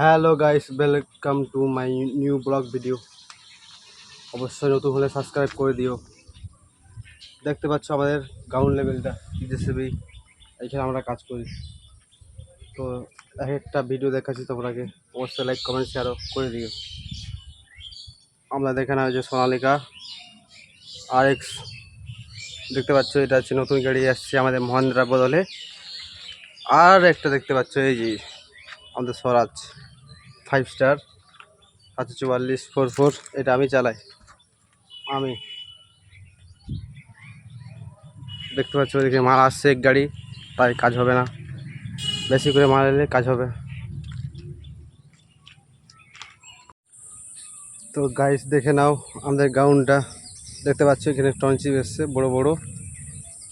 Hello guys welcome to my new vlog video অবশ্যই নতুন হলে সাবস্ক্রাইব করে দিও। দেখতে পাচ্ছ আমাদের গ্রাউন্ড লেভেলটা জেসিবি এইখানে আমরা কাজ করি। তো এক একটা ভিডিও দেখাচ্ছি তোমাকে অবশ্যই লাইক কমেন্ট শেয়ারও করে দিও। আমরা দেখে না যে সোনালিকা আর এক্স দেখতে পাচ্ছ, এটা হচ্ছে নতুন গাড়ি আসছে আমাদের মহেন্দ্রা বদলে। আর একটা দেখতে পাচ্ছ, এই যে আমাদের স্বরাজ। ফাইভ স্টার সাতশো চুয়াল্লিশ ফোর ফোর এটা আমি চালাই। আমি। দেখতে পাচ্ছি ওইদিকে মাল আসছে এক গাড়ি, তাই কাজ হবে না। বেশি করে মাল এলে কাজ হবে। তো গাইস দেখে নাও আমাদের গ্রাউন্ডটা দেখতে পাচ্ছ, এখানে টনচিপ এসছে, বড় বড়।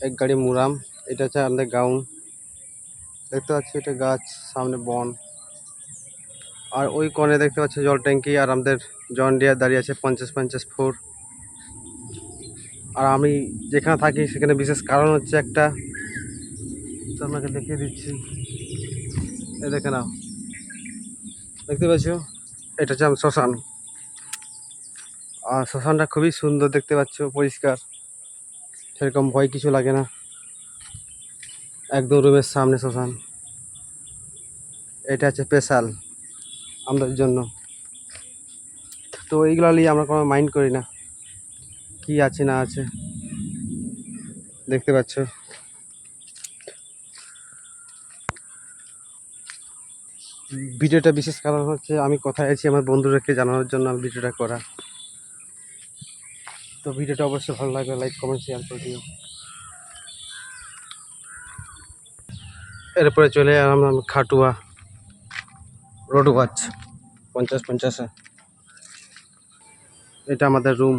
এক গাড়ি মুরাম, এটা হচ্ছে আমাদের গাউন দেখতে পাচ্ছি, এটা গাছ, সামনে বন। আর ওই কোণে দেখতে পাচ্ছি জল ট্যাঙ্কি আর আমাদের জন ডিয়ার দাঁড়িয়ে আছে পঞ্চাশ পঞ্চাশ ফোর আর আমি যেখানে থাকি সেখানে বিশেষ কারণ হচ্ছে একটা। আপনাকে দেখিয়ে দিচ্ছি। এ দেখে নাও। দেখতে পাচ্ছ? এটা হচ্ছে শ্মশান। আর শ্মশানটা খুবই সুন্দর দেখতে পাচ্ছ, পরিষ্কার। সেরকম ভয় কিছু লাগে না। একদম রুমের সামনে শ্মশান। এটা হচ্ছে স্পেশাল আমাদের জন্য। তো এইগুলো নিয়ে আমরা কোনো মাইন্ড করি না। কি আছে, না আছে। দেখতে পাচ্ছ। ভিডিওটা বিশেষ কারণ হচ্ছে, আমি কোথায় আছি, আমার বন্ধুদেরকে জানানোর জন্য আমি ভিডিওটা করা। তো ভিডিওটা অবশ্যই ভালো লাগবে লাইক কমেন্ট শেয়ার করে দিও। এরপরে চলে এলাম, খাটুয়া। রোড ওয়াচ পঞ্চাশ পঞ্চাশে। এটা আমাদের রুম